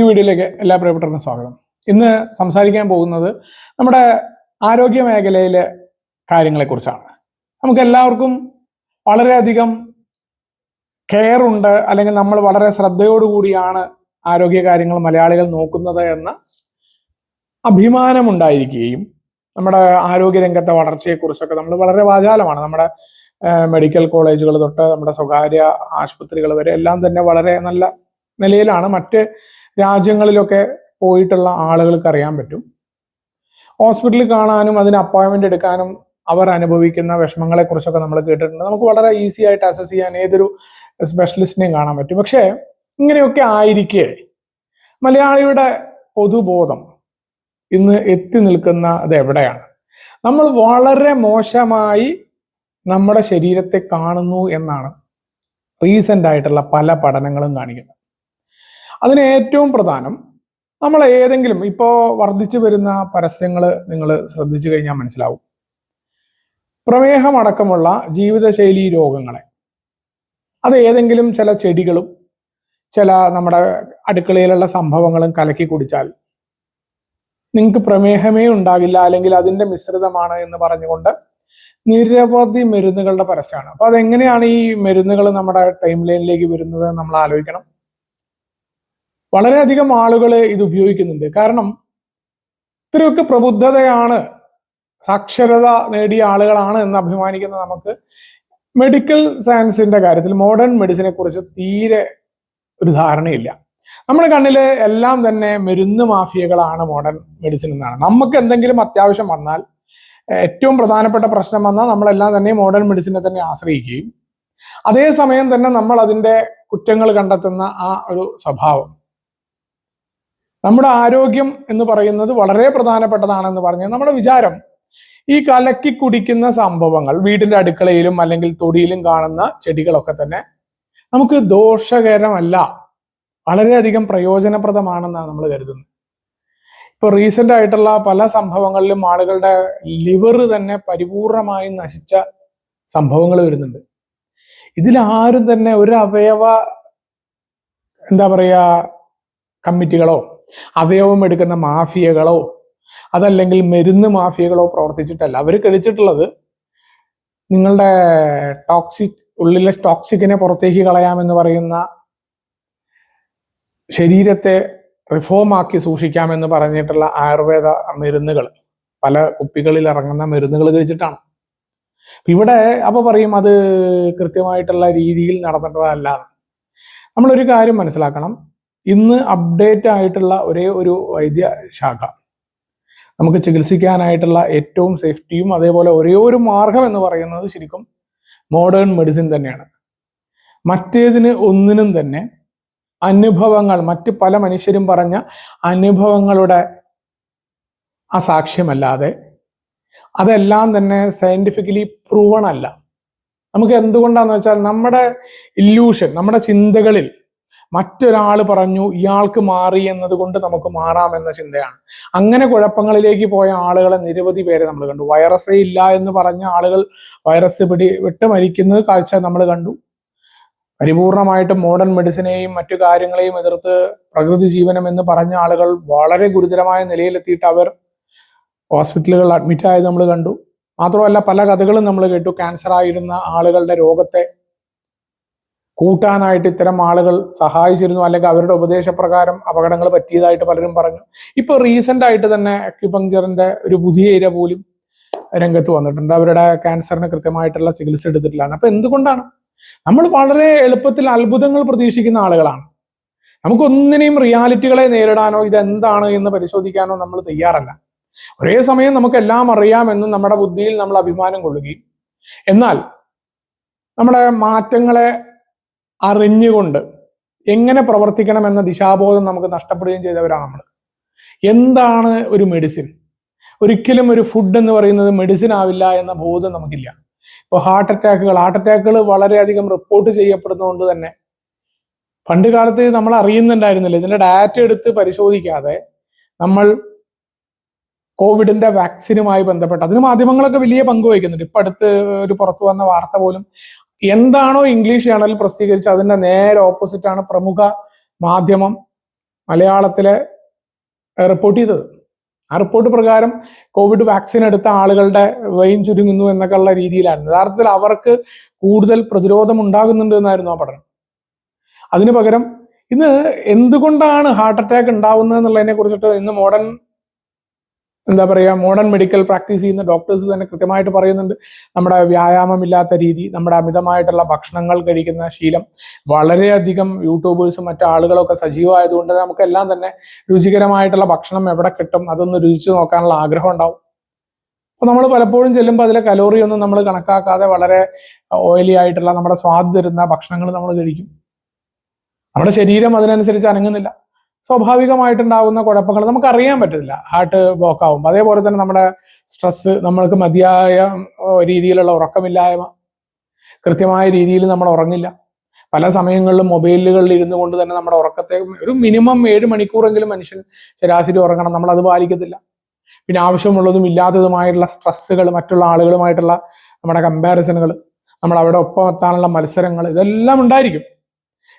ഈ വീഡിയോയിലേക്ക് എല്ലാ പ്രിയപ്പെട്ടവർക്കും സ്വാഗതം. ഇന്ന് സംസാരിക്കാൻ പോകുന്നത് നമ്മുടെ ആരോഗ്യ മേഖലയിലെ കാര്യങ്ങളെക്കുറിച്ചാണ്. നമുക്ക് എല്ലാവർക്കും വളരെയധികം കെയർ ഉണ്ട് അല്ലെങ്കിൽ നമ്മൾ വളരെ ശ്രദ്ധയോടുകൂടിയാണ് ആരോഗ്യ കാര്യങ്ങൾ മലയാളികൾ നോക്കുന്നത് എന്ന അഭിമാനമുണ്ടായിരിക്കുകയും നമ്മുടെ ആരോഗ്യ രംഗത്തെ വളർച്ചയെക്കുറിച്ചൊക്കെ നമ്മൾ വളരെ വാചാലമാണ്. നമ്മുടെ മെഡിക്കൽ കോളേജുകൾ തൊട്ട് നമ്മുടെ സ്വകാര്യ ആശുപത്രികൾ വരെ എല്ലാം തന്നെ വളരെ നല്ല നിലയിലാണ്. മറ്റ് രാജ്യങ്ങളിലൊക്കെ പോയിട്ടുള്ള ആളുകൾക്ക് അറിയാൻ പറ്റും. ഹോസ്പിറ്റലിൽ കാണാനും അതിന് അപ്പോയിൻമെന്റ് എടുക്കാനും അവർ അനുഭവിക്കുന്ന വിഷമങ്ങളെ കുറിച്ചൊക്കെ നമ്മൾ കേട്ടിട്ടുണ്ട്. നമുക്ക് വളരെ ഈസി ആയിട്ട് അസസ് ചെയ്യാൻ ഏതൊരു സ്പെഷ്യലിസ്റ്റിനെയും കാണാൻ പറ്റും. പക്ഷേ ഇങ്ങനെയൊക്കെ ആയിരിക്കെ മലയാളിയുടെ പൊതുബോധം ഇന്ന് എത്തി നിൽക്കുന്ന അത് എവിടെയാണ്? നമ്മൾ വളരെ മോശമായി നമ്മുടെ ശരീരത്തെ കാണുന്നു എന്നാണ് റീസെന്റ് ആയിട്ടുള്ള പല പഠനങ്ങളും കാണിക്കുന്നത്. അതിന് ഏറ്റവും പ്രധാനം നമ്മൾ ഏതെങ്കിലും ഇപ്പോ വർദ്ധിച്ചു വരുന്ന പരസ്യങ്ങൾ നിങ്ങൾ ശ്രദ്ധിച്ചു കഴിഞ്ഞാൽ മനസ്സിലാവും. പ്രമേഹമടക്കമുള്ള ജീവിതശൈലി രോഗങ്ങളെ. അത് ഏതെങ്കിലും ചില ചെടികളും ചില നമ്മുടെ അടുക്കളയിലുള്ള സംഭവങ്ങളും കലക്കി കുടിച്ചാൽ നിങ്ങൾക്ക് പ്രമേഹമേ ഉണ്ടാകില്ല അല്ലെങ്കിൽ അതിന്റെ മിശ്രിതമാണ് എന്ന് പറഞ്ഞുകൊണ്ട് നിരവധി മരുന്നുകളുടെ പരസ്യമാണ്. അപ്പൊ അതെങ്ങനെയാണ് ഈ മരുന്നുകൾ നമ്മുടെ ടൈം ലൈനിലേക്ക് വരുന്നത് നമ്മൾ ആലോചിക്കണം. വളരെയധികം ആളുകൾ ഇത് ഉപയോഗിക്കുന്നുണ്ട്. കാരണം ഇത്രയൊക്കെ പ്രബുദ്ധതയാണ് സാക്ഷരത നേടിയ ആളുകളാണ് എന്ന് അഭിമാനിക്കുന്ന നമുക്ക് മെഡിക്കൽ സയൻസിന്റെ കാര്യത്തിൽ മോഡേൺ മെഡിസിനെ കുറിച്ച് തീരെ ഒരു ധാരണയില്ല. നമ്മുടെ കണ്ണിൽ എല്ലാം തന്നെ മരുന്ന് മാഫിയകളാണ് മോഡേൺ മെഡിസിൻ എന്നാണ്. നമുക്ക് എന്തെങ്കിലും അത്യാവശ്യം വന്നാൽ ഏറ്റവും പ്രധാനപ്പെട്ട പ്രശ്നം വന്നാൽ നമ്മളെല്ലാം തന്നെ മോഡേൺ മെഡിസിനെ തന്നെ ആശ്രയിക്കുകയും അതേസമയം തന്നെ നമ്മൾ അതിന്റെ കുറ്റങ്ങൾ കണ്ടെത്തുന്ന ആ ഒരു സ്വഭാവം. നമ്മുടെ ആരോഗ്യം എന്ന് പറയുന്നത് വളരെ പ്രധാനപ്പെട്ടതാണെന്ന് പറഞ്ഞ് നമ്മുടെ വിചാരം. ഈ കലക്കി കുടിക്കുന്ന സംഭവങ്ങൾ വീടിന്റെ അടുക്കളയിലും അല്ലെങ്കിൽ തൊടിയിലും കാണുന്ന ചെടികളൊക്കെ തന്നെ നമുക്ക് ദോഷകരമല്ല. വളരെയധികം പ്രയോജനപ്രദമാണെന്നാണ് നമ്മൾ കരുതുന്നത്. ഇപ്പൊ റീസെന്റ് ആയിട്ടുള്ള പല സംഭവങ്ങളിലും ആളുകളുടെ ലിവർ തന്നെ പരിപൂർണമായി നശിച്ച സംഭവങ്ങൾ വരുന്നുണ്ട്. ഇതിൽ ആരും തന്നെ ഒരു അവയവ എന്താ പറയാ കമ്മിറ്റികളോ അവയവം എടുക്കുന്ന മാഫിയകളോ അതല്ലെങ്കിൽ മരുന്ന് മാഫിയകളോ പ്രവർത്തിച്ചിട്ടല്ല. അവർ കഴിച്ചിട്ടുള്ളത് നിങ്ങളുടെ ടോക്സിക് ഉള്ളിലെ ടോക്സിക്കിനെ പുറത്തേക്ക് കളയാമെന്ന് പറയുന്ന ശരീരത്തെ റിഫോം ആക്കി സൂക്ഷിക്കാമെന്ന് പറഞ്ഞിട്ടുള്ള ആയുർവേദ മരുന്നുകൾ. പല കുപ്പികളിൽ ഇറങ്ങുന്ന മരുന്നുകൾ കഴിച്ചിട്ടാണ്. ഇവിടെ അപ്പൊ പറയും അത് കൃത്യമായിട്ടുള്ള രീതിയിൽ നടന്നിട്ടതല്ല നമ്മളൊരു കാര്യം മനസ്സിലാക്കണം. ഇന്ന് അപ്ഡേറ്റ് ആയിട്ടുള്ള ഒരേ ഒരു വൈദ്യ ശാഖ. നമുക്ക് ചികിത്സിക്കാനായിട്ടുള്ള ഏറ്റവും സേഫ്റ്റിയും അതേപോലെ ഒരേ ഒരു മാർഗം എന്ന് പറയുന്നത് ശരിക്കും മോഡേൺ മെഡിസിൻ തന്നെയാണ്. മറ്റേതിന് ഒന്നിനും തന്നെ അനുഭവങ്ങൾ മറ്റ് പല മനുഷ്യരും പറഞ്ഞ അനുഭവങ്ങളുടെ ആ സാക്ഷ്യമല്ലാതെ അതെല്ലാം തന്നെ സയന്റിഫിക്കലി പ്രൂവൺ അല്ല. നമുക്ക് എന്തുകൊണ്ടാന്ന് വെച്ചാൽ നമ്മുടെ ഇല്യൂഷൻ നമ്മുടെ ചിന്തകളിൽ മറ്റൊരാൾ പറഞ്ഞു ഇയാൾക്ക് മാറി എന്നതുകൊണ്ട് നമുക്ക് മാറാം എന്ന ചിന്തയാണ്. അങ്ങനെ കുഴപ്പങ്ങളിലേക്ക് പോയ ആളുകളെ നിരവധി പേരെ നമ്മൾ കണ്ടു. വൈറസേ ഇല്ല എന്ന് പറഞ്ഞ ആളുകൾ വൈറസ് പിടി വിട്ട് മരിക്കുന്ന കാഴ്ച നമ്മൾ കണ്ടു. പരിപൂർണമായിട്ടും മോഡേൺ മെഡിസിനെയും മറ്റു കാര്യങ്ങളെയും എതിർത്ത് പ്രകൃതി ജീവനം എന്ന് പറഞ്ഞ ആളുകൾ വളരെ ഗുരുതരമായ നിലയിലെത്തിയിട്ട് അവർ ഹോസ്പിറ്റലുകളിൽ അഡ്മിറ്റ് ആയത് നമ്മൾ കണ്ടു. മാത്രമല്ല പല കഥകളും നമ്മൾ കേട്ടു. ക്യാൻസർ ആയിരുന്ന ആളുകളുടെ രോഗത്തെ കൂട്ടാനായിട്ട് ഇത്തരം ആളുകൾ സഹായിച്ചിരുന്നു അല്ലെങ്കിൽ അവരുടെ ഉപദേശപ്രകാരം അപകടങ്ങൾ പറ്റിയതായിട്ട് പലരും പറഞ്ഞു. ഇപ്പൊ റീസെന്റ് ആയിട്ട് തന്നെ അക്യുപങ്ചറിന്റെ ഒരു പുതിയ ഇര പോലും രംഗത്ത് വന്നിട്ടുണ്ട്. അവരുടെ ക്യാൻസറിന് കൃത്യമായിട്ടുള്ള ചികിത്സ എടുത്തിട്ടില്ലാണ് അപ്പൊ എന്തുകൊണ്ടാണ്? നമ്മൾ വളരെ എളുപ്പത്തിൽ അത്ഭുതങ്ങൾ പ്രതീക്ഷിക്കുന്ന ആളുകളാണ്. നമുക്കൊന്നിനെയും റിയാലിറ്റികളെ നേരിടാനോ ഇതെന്താണ് എന്ന് പരിശോധിക്കാനോ നമ്മൾ തയ്യാറല്ല. ഒരേ സമയം നമുക്കെല്ലാം അറിയാമെന്നും നമ്മുടെ ബുദ്ധിയിൽ നമ്മൾ അഭിമാനം കൊള്ളുകയും എന്നാൽ നമ്മുടെ മാറ്റങ്ങളെ അറിഞ്ഞുകൊണ്ട് എങ്ങനെ പ്രവർത്തിക്കണം എന്ന ദിശാബോധം നമുക്ക് നഷ്ടപ്പെടുകയും ചെയ്തവരാണ് നമ്മൾ. എന്താണ് ഒരു മെഡിസിൻ ഒരിക്കലും ഒരു ഫുഡ് എന്ന് പറയുന്നത് മെഡിസിൻ ആവില്ല എന്ന ബോധം നമുക്കില്ല. ഇപ്പോൾ ഹാർട്ട് അറ്റാക്കുകൾ ഹാർട്ട് അറ്റാക്കുകൾ വളരെയധികം റിപ്പോർട്ട് ചെയ്യപ്പെടുന്നതുകൊണ്ട് തന്നെ പണ്ട് കാലത്ത് നമ്മൾ അറിയുന്നുണ്ടായിരുന്നില്ല. ഇതിന്റെ ഡാറ്റ എടുത്ത് പരിശോധിക്കാതെ നമ്മൾ കോവിഡിന്റെ വാക്സിനുമായി ബന്ധപ്പെട്ട് അതിന് മാധ്യമങ്ങളൊക്കെ വലിയ പങ്ക് വഹിക്കുന്നുണ്ട്. ഇപ്പൊ അടുത്ത് ഒരു പുറത്തു വന്ന വാർത്ത പോലും എന്താണോ ഇംഗ്ലീഷ് ചാനൽ പ്രസിദ്ധീകരിച്ച അതിന്റെ നേരെ ഓപ്പോസിറ്റ് ആണ് പ്രമുഖ മാധ്യമം മലയാളത്തിലെ റിപ്പോർട്ട് ചെയ്തത്. ആ റിപ്പോർട്ട് പ്രകാരം കോവിഡ് വാക്സിൻ എടുത്ത ആളുകളുടെ വെയിൻ ചുരുങ്ങുന്നു എന്നൊക്കെ ഉള്ള രീതിയിലായിരുന്നു. യഥാർത്ഥത്തിൽ അവർക്ക് കൂടുതൽ പ്രതിരോധം ഉണ്ടാകുന്നുണ്ട് എന്നായിരുന്നു ആ പഠനം. അതിനു പകരം ഇന്ന് എന്തുകൊണ്ടാണ് ഹാർട്ട് അറ്റാക്ക് ഉണ്ടാവുന്നത് എന്നുള്ളതിനെ കുറിച്ചിട്ട് ഇന്ന് മോഡേൺ എന്താ പറയുക മോഡേൺ മെഡിക്കൽ പ്രാക്ടീസ് ചെയ്യുന്ന ഡോക്ടേഴ്സ് തന്നെ കൃത്യമായിട്ട് പറയുന്നുണ്ട്. നമ്മുടെ വ്യായാമമില്ലാത്ത രീതി നമ്മുടെ അമിതമായിട്ടുള്ള ഭക്ഷണങ്ങൾ കഴിക്കുന്ന ശീലം വളരെയധികം യൂട്യൂബേഴ്സും മറ്റു ആളുകളൊക്കെ സജീവമായതുകൊണ്ട് നമുക്കെല്ലാം തന്നെ രുചികരമായിട്ടുള്ള ഭക്ഷണം എവിടെ കിട്ടും അതൊന്ന് രുചിച്ചു നോക്കാനുള്ള ആഗ്രഹം ഉണ്ടാവും. അപ്പോൾ നമ്മൾ പലപ്പോഴും ചെല്ലുമ്പോൾ അതിലെ കലോറി ഒന്നും നമ്മൾ കണക്കാക്കാതെ വളരെ ഓയിലി ആയിട്ടുള്ള നമ്മുടെ സ്വാദ് തരുന്ന ഭക്ഷണങ്ങൾ നമ്മൾ കഴിക്കും. നമ്മുടെ ശരീരം അതിനനുസരിച്ച് അനങ്ങുന്നില്ല. സ്വാഭാവികമായിട്ടുണ്ടാകുന്ന കുഴപ്പങ്ങൾ നമുക്ക് അറിയാൻ പറ്റില്ല ഹാർട്ട് ബ്ലോക്ക് ആവും അതേപോലെ തന്നെ നമ്മുടെ സ്ട്രെസ് നമ്മൾക്ക് മതിയായ രീതിയിലുള്ള ഉറക്കമില്ലായ്മ കൃത്യമായ രീതിയിൽ നമ്മൾ ഉറങ്ങില്ല. പല സമയങ്ങളിലും മൊബൈലുകളിൽ ഇരുന്നു കൊണ്ട് തന്നെ നമ്മുടെ ഉറക്കത്തെ ഒരു മിനിമം ഏഴ് മണിക്കൂറെങ്കിലും മനുഷ്യൻ ശരാശരി ഉറങ്ങണം. നമ്മൾ അത് പാലിക്കത്തില്ല. പിന്നെ ആവശ്യമുള്ളതും ഇല്ലാത്തതുമായിട്ടുള്ള സ്ട്രെസ്സുകൾ മറ്റുള്ള ആളുകളുമായിട്ടുള്ള നമ്മുടെ കമ്പാരിസണുകൾ നമ്മൾ അവിടെ ഒപ്പം എത്താനുള്ള മത്സരങ്ങൾ ഇതെല്ലാം ഉണ്ടായിരിക്കും.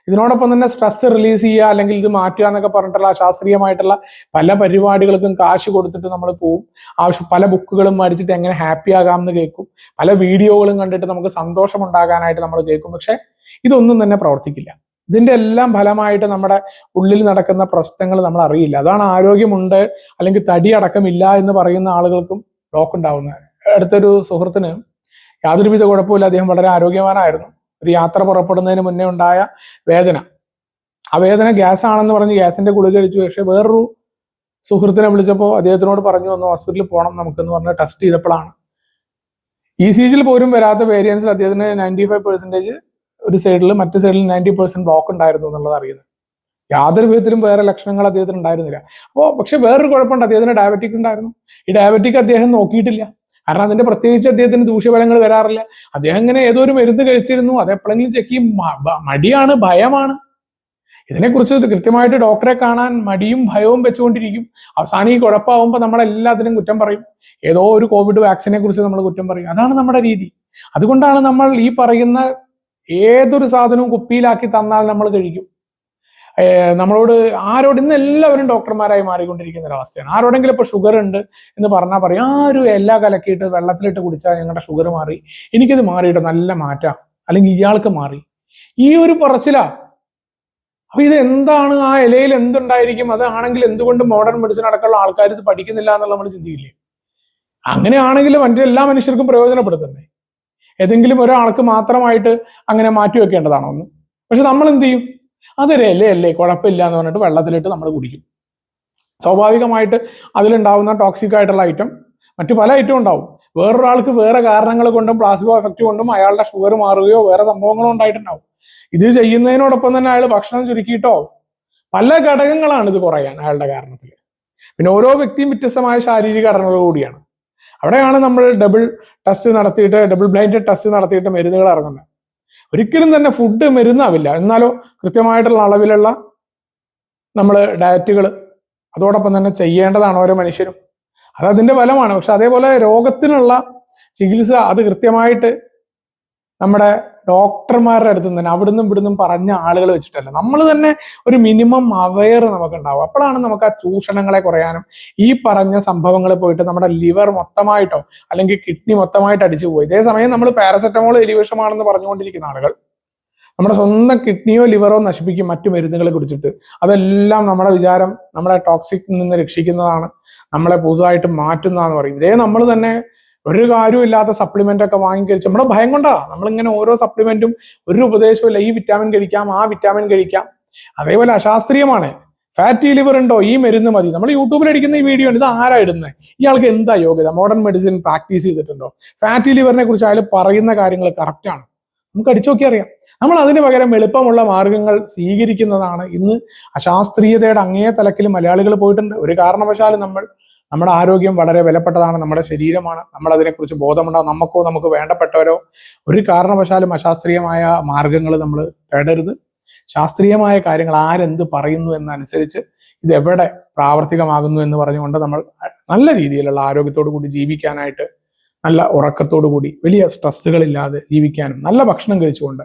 ഇതിനോടൊപ്പം തന്നെ സ്ട്രെസ് റിലീസ് ചെയ്യുക അല്ലെങ്കിൽ ഇത് മാറ്റുക എന്നൊക്കെ പറഞ്ഞിട്ടുള്ള ശാസ്ത്രീയമായിട്ടുള്ള പല പരിപാടികൾക്കും കാശ് കൊടുത്തിട്ട് നമ്മൾ പോവും. ആവശ്യം പല ബുക്കുകളും മേടിച്ചിട്ട് എങ്ങനെ ഹാപ്പി ആകാം എന്ന് കേൾക്കും. പല വീഡിയോകളും കണ്ടിട്ട് നമുക്ക് സന്തോഷം ഉണ്ടാകാനായിട്ട് നമ്മൾ കേൾക്കും. പക്ഷെ ഇതൊന്നും തന്നെ പ്രവർത്തിക്കില്ല. ഇതിന്റെ എല്ലാം ഫലമായിട്ട് നമ്മുടെ ഉള്ളിൽ നടക്കുന്ന പ്രശ്നങ്ങൾ നമ്മൾ അറിയില്ല. അതാണ് ആരോഗ്യമുണ്ട് അല്ലെങ്കിൽ തടി അടക്കമില്ല എന്ന് പറയുന്ന ആളുകൾക്കും ബ്ലോക്ക് ഉണ്ടാവുന്നത്. അടുത്തൊരു സുഹൃത്തിന് യാതൊരുവിധ കുഴപ്പമില്ല അദ്ദേഹം വളരെ ആരോഗ്യവാനായിരുന്നു. ഒരു യാത്ര പുറപ്പെടുന്നതിന് മുന്നേ ഉണ്ടായ വേദന. ആ വേദന ഗ്യാസ് ആണെന്ന് പറഞ്ഞ് ഗ്യാസിന്റെ ഗുളിക കഴിച്ചു. പക്ഷെ വേറൊരു സുഹൃത്തിനെ വിളിച്ചപ്പോൾ അദ്ദേഹത്തിനോട് പറഞ്ഞു ഒന്ന് ഹോസ്പിറ്റലിൽ പോകണം നമുക്കെന്ന് പറഞ്ഞ് ടെസ്റ്റ് ചെയ്തപ്പോഴാണ്. ഇ സി ജിയിൽ പോലും വരാത്ത വേരിയൻസിൽ അദ്ദേഹത്തിന് നയന്റി ഫൈവ് പെർസെന്റേജ് ഒരു സൈഡിൽ മറ്റു സൈഡിൽ നയന്റി പെർസെന്റ് ബ്ലോക്ക് ഉണ്ടായിരുന്നു എന്നുള്ളത് അറിയുന്നത്. യാതൊരു വിധത്തിലും വേറെ ലക്ഷണങ്ങൾ അദ്ദേഹത്തിന് ഉണ്ടായിരുന്നില്ല. അപ്പോൾ പക്ഷെ വേറൊരു കുഴപ്പമുണ്ട്. അദ്ദേഹത്തിന് ഡയബറ്റിക് ഉണ്ടായിരുന്നു. ഈ ഡയബറ്റിക് അദ്ദേഹം നോക്കിയിട്ടില്ല. കാരണം അതിന്റെ പ്രത്യേകിച്ച് അദ്ദേഹത്തിന് ദൂഷ്യഫലങ്ങൾ വരാറില്ല. അദ്ദേഹം ഇങ്ങനെ ഏതോ ഒരു മരുന്ന് കഴിച്ചിരുന്നു. അത് എപ്പോഴെങ്കിലും ചെക്ക് മടിയാണ് ഭയമാണ്. ഇതിനെക്കുറിച്ച് കൃത്യമായിട്ട് ഡോക്ടറെ കാണാൻ മടിയും ഭയവും വെച്ചുകൊണ്ടിരിക്കും. അവസാനം ഈ കുഴപ്പമാകുമ്പോൾ നമ്മളെല്ലാത്തിനും കുറ്റം പറയും. ഏതോ ഒരു കോവിഡ് വാക്സിനെ കുറിച്ച് നമ്മൾ കുറ്റം പറയും. അതാണ് നമ്മുടെ രീതി. അതുകൊണ്ടാണ് നമ്മൾ ഈ പറയുന്ന ഏതൊരു സാധനവും കുപ്പിയിലാക്കി തന്നാൽ നമ്മൾ കഴിക്കും. നമ്മളോട് ആരോട് ഇന്ന് എല്ലാവരും ഡോക്ടർമാരായി മാറിക്കൊണ്ടിരിക്കുന്ന ഒരു അവസ്ഥയാണ്. ആരോടെങ്കിലും ഇപ്പൊ ഷുഗർ ഉണ്ട് എന്ന് പറഞ്ഞാൽ പറയും ആരും എല്ലാ കലക്കിയിട്ട് വെള്ളത്തിലിട്ട് കുടിച്ചാൽ ഞങ്ങളുടെ ഷുഗർ മാറി. എനിക്കിത് മാറിയിട്ട് നല്ല മാറ്റാം. അല്ലെങ്കിൽ ഇയാൾക്ക് മാറി. ഈ ഒരു പറച്ചിലാ. അപ്പൊ ഇത് എന്താണ്? ആ ഇലയിൽ എന്തുണ്ടായിരിക്കും? അതാണെങ്കിൽ എന്തുകൊണ്ട് മോഡേൺ മെഡിസിൻ അടക്കമുള്ള ആൾക്കാർ ഇത് പഠിക്കുന്നില്ല എന്നുള്ള നമ്മൾ ചിന്തിക്കില്ലേ? അങ്ങനെയാണെങ്കിൽ മറ്റു എല്ലാ മനുഷ്യർക്കും പ്രയോജനപ്പെടുത്തണ്ടേ? ഏതെങ്കിലും ഒരാൾക്ക് മാത്രമായിട്ട് അങ്ങനെ മാറ്റി വെക്കേണ്ടതാണോ ഒന്ന്? പക്ഷെ നമ്മൾ എന്ത് ചെയ്യും? അതൊരു ഇലയല്ലേ കുഴപ്പമില്ല എന്ന് പറഞ്ഞിട്ട് വെള്ളത്തിലിട്ട് നമ്മൾ കുടിക്കും. സ്വാഭാവികമായിട്ട് അതിലുണ്ടാവുന്ന ടോക്സിക് ആയിട്ടുള്ള ഐറ്റം മറ്റു പല ഐറ്റം ഉണ്ടാവും. വേറൊരാൾക്ക് വേറെ കാരണങ്ങൾ കൊണ്ടും പ്ലാസിബോ എഫക്റ്റ് കൊണ്ടും അയാളുടെ ഷുഗർ മാറുകയോ വേറെ സംഭവങ്ങളോ ഉണ്ടായിട്ടുണ്ടാവും. ഇത് ചെയ്യുന്നതിനോടൊപ്പം തന്നെ അയാൾ ഭക്ഷണം ചുരുക്കിയിട്ടോ പല ഘടകങ്ങളാണ് ഇത് കുറയാൻ അയാളുടെ കാരണത്തിൽ പിന്നെ ഓരോ വ്യക്തിയും വ്യത്യസ്തമായ ശാരീരിക ഘടനകൾ കൂടിയാണ്. അവിടെയാണ് നമ്മൾ ഡബിൾ ടെസ്റ്റ് നടത്തിയിട്ട് ഡബിൾ ബ്ലൈൻഡ് ടെസ്റ്റ് നടത്തിയിട്ട് മരുന്നുകൾ ഇറങ്ങുന്നത്. ഒരിക്കലും തന്നെ ഫുഡ് മരുന്നാവില്ല. എന്നാലോ കൃത്യമായിട്ടുള്ള അളവിലുള്ള നമ്മൾ ഡയറ്റുകൾ അതോടൊപ്പം തന്നെ ചെയ്യേണ്ടതാണ് ഓരോ മനുഷ്യരും. അത് അതിന്റെ ഫലമാണ്. പക്ഷെ അതേപോലെ രോഗത്തിനുള്ള ചികിത്സ അത് കൃത്യമായിട്ട് നമ്മുടെ ഡോക്ടർമാരുടെ അടുത്ത് തന്നെ അവിടുന്ന് ഇവിടുന്നും പറഞ്ഞ ആളുകൾ വെച്ചിട്ടല്ല. നമ്മൾ തന്നെ ഒരു മിനിമം അവയർ നമുക്ക് ഉണ്ടാവും അപ്പോഴാണ് നമുക്ക് ആ ചൂഷണങ്ങളെ കുറയാനും ഈ പറഞ്ഞ സംഭവങ്ങൾ പോയിട്ട് നമ്മുടെ ലിവർ മൊത്തമായിട്ടോ അല്ലെങ്കിൽ കിഡ്നി മൊത്തമായിട്ട് അടിച്ചു പോയി ഇതേ സമയം നമ്മൾ പാരസെറ്റമോൾ എലിവിഷമാണെന്ന് പറഞ്ഞുകൊണ്ടിരിക്കുന്ന ആളുകൾ നമ്മുടെ സ്വന്തം കിഡ്നിയോ ലിവറോ നശിപ്പിക്കും മറ്റു മരുന്നുകൾ കുടിച്ചിട്ട്. അതെല്ലാം നമ്മുടെ വിചാരം നമ്മളെ ടോക്സിക് നിന്ന് രക്ഷിക്കുന്നതാണ് നമ്മളെ പുതുതായിട്ട് മാറ്റുന്നതാണെന്ന് പറയും. ഇതേ നമ്മൾ തന്നെ ഒരു കാര്യമില്ലാത്ത സപ്ലിമെന്റ് ഒക്കെ വാങ്ങി കഴിച്ച് നമ്മുടെ ഭയം കൊണ്ടാ. നമ്മളിങ്ങനെ ഓരോ സപ്ലിമെന്റും ഒരു ഉപദേശമില്ല ഈ വിറ്റാമിൻ കഴിക്കാം ആ വിറ്റാമിൻ കഴിക്കാം. അതേപോലെ അശാസ്ത്രീയമാണ്. ഫാറ്റി ലിവർ ഉണ്ടോ? ഈ മരുന്ന് മതി. നമ്മൾ യൂട്യൂബിൽ അടിക്കുന്ന ഈ വീഡിയോ ഇത് ആരാ ഇടുന്നത് ഇയാൾക്ക് എന്താ യോഗ്യത? മോഡേൺ മെഡിസിൻ പ്രാക്ടീസ് ചെയ്തിട്ടുണ്ടോ? ഫാറ്റി ലിവറിനെ കുറിച്ച് അയാൾ പറയുന്ന കാര്യങ്ങൾ കറക്റ്റ് ആണ്. നമുക്ക് അടിച്ചു നോക്കി അറിയാം. നമ്മൾ അതിന് പകരം എളുപ്പമുള്ള മാർഗങ്ങൾ സ്വീകരിക്കുന്നതാണ് ഇന്ന് അശാസ്ത്രീയതയുടെ അങ്ങേ തലക്കിൽ മലയാളികൾ പോയിട്ടുണ്ട്. ഒരു കാരണവശാലും നമ്മൾ നമ്മുടെ ആരോഗ്യം വളരെ വിലപ്പെട്ടതാണ് നമ്മുടെ ശരീരമാണ്. നമ്മൾ അതിനെക്കുറിച്ച് ബോധമുണ്ടാകും നമുക്കോ നമുക്ക് വേണ്ടപ്പെട്ടവരോ ഒരു കാരണവശാലും അശാസ്ത്രീയമായ മാർഗങ്ങൾ നമ്മൾ തേടരുത്. ശാസ്ത്രീയമായ കാര്യങ്ങൾ ആരെന്ത് പറയുന്നു എന്നനുസരിച്ച് ഇതെവിടെ പ്രാവർത്തികമാകുന്നു എന്ന് പറഞ്ഞുകൊണ്ട് നമ്മൾ നല്ല രീതിയിലുള്ള ആരോഗ്യത്തോടു കൂടി ജീവിക്കാനായിട്ട് നല്ല ഉറക്കത്തോടു കൂടി വലിയ സ്ട്രെസ്സുകളില്ലാതെ ജീവിക്കാനും നല്ല ഭക്ഷണം കഴിച്ചുകൊണ്ട്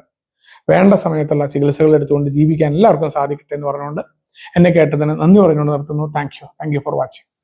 വേണ്ട സമയത്തുള്ള ചികിത്സകൾ എടുത്തുകൊണ്ട് ജീവിക്കാൻ എല്ലാവർക്കും സാധിക്കട്ടെ എന്ന് പറഞ്ഞുകൊണ്ട് എന്നെ കേട്ടതിന് നന്ദി പറഞ്ഞുകൊണ്ട് നിർത്തുന്നു. Thank you. Thank you for watching.